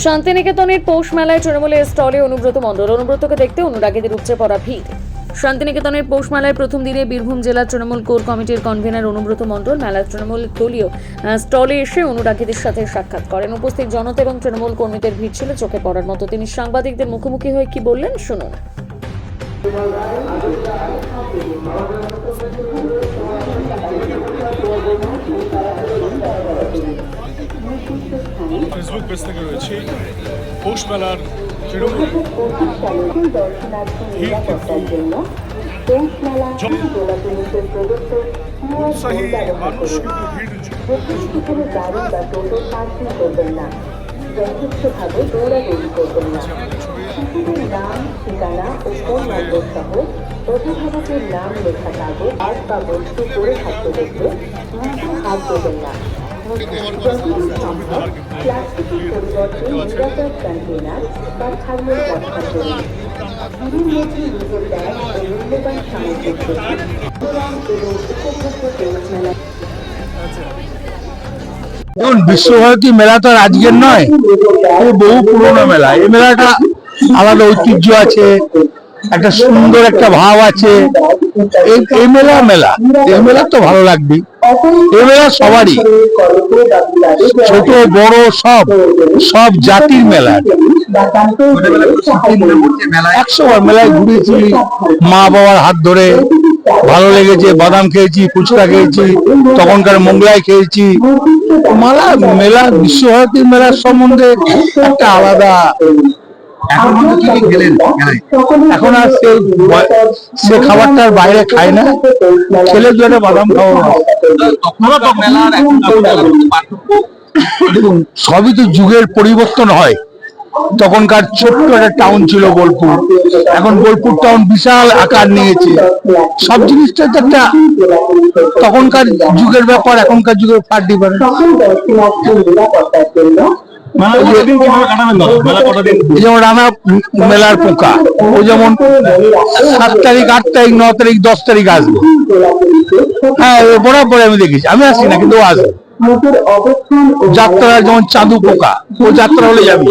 শান্তিনিকেতনের পৌষ মেলায় তৃণমূলের স্টলে অনুব্রত মণ্ডল। অনুব্রতকে দেখতে অনুরাগীদের উপচে পড়া ভিড়। শান্তিনিকেতনের পৌষ মেলায় প্রথম দিনে বীরভূম জেলা তৃণমূল কোর কমিটির কনভেনার অনুব্রত মণ্ডল মেলার তৃণমূল দলীয় স্টলে এসে অনুরাগীদের সাথে সাক্ষাৎ করেন। উপস্থিত জনতা এবং তৃণমূল কর্মীদের ভিড় ছিল চোখে পড়ার মতো। তিনি সাংবাদিকদের মুখোমুখি হয়ে কি বললেন, শুনুন। ফেসবুক পেজ থেকে রয়েছে। পৌষ মেলার তৃণমূল ভিড় কিন্তু উৎসাহী মানুষ কিন্তু ভিড় যথেষ্টভাবে দৌড়াদৌড়ি করবেন না শিশুদের নাম ঠিকানা ও ফোন নম্বর সহ অভিভাবকের নাম লেখা কাগজ এক বা বস্তু পড়ে থাকতে দেখলে মাঝে হাত দেবেন না। দেখুন, বিশ্বভারতী মেলা তো আজকের নয় বহু পুরনো মেলা। এই মেলাটা আলাদা ঐতিহ্য আছে, একটা সুন্দর একটা ভাব আছে। এই মেলা মেলা, এই মেলা তো ভালো লাগবে এই সবারই ছোট, বড়, সব। সব জাতির মেলা। একশো বার মেলায় ঘুরেছি, মা বাবার হাত ধরে। ভালো লেগেছে, বাদাম খেয়েছি, ফুচকা খেয়েছি, তখনকার মোগলাই খেয়েছি। মেলা মেলা, বিশ্বভারতীর মেলার সম্বন্ধে একটা আলাদা এখন কিন্তু কি কি খেলেন এখন আর সে সে খাবারটা আর বাইরে খায় না। ছেলের জন্য বাদাম খাওয়া দেখুন সবই তো যুগের পরিবর্তন হয়। তখনকার ছোট্ট একটা টাউন ছিল বোলপুর। এখন বোলপুর টাউন বিশাল আকার নিয়েছে। সব জিনিসটা তো একটা তখনকার যুগের ব্যাপার এখনকার যুগের ফার ডিফারেন্স যেমন রানা মেলার পোকা ও যেমন সাত তারিখ আট তারিখ ন তারিখ দশ তারিখ আসবে। হ্যাঁ ও বরাবর আমি দেখেছি। আমি আসি না কিন্তু ও আসবে। ও যাত্রা যেমন চাঁদু পোকা ও যাত্রা হলে যাবে।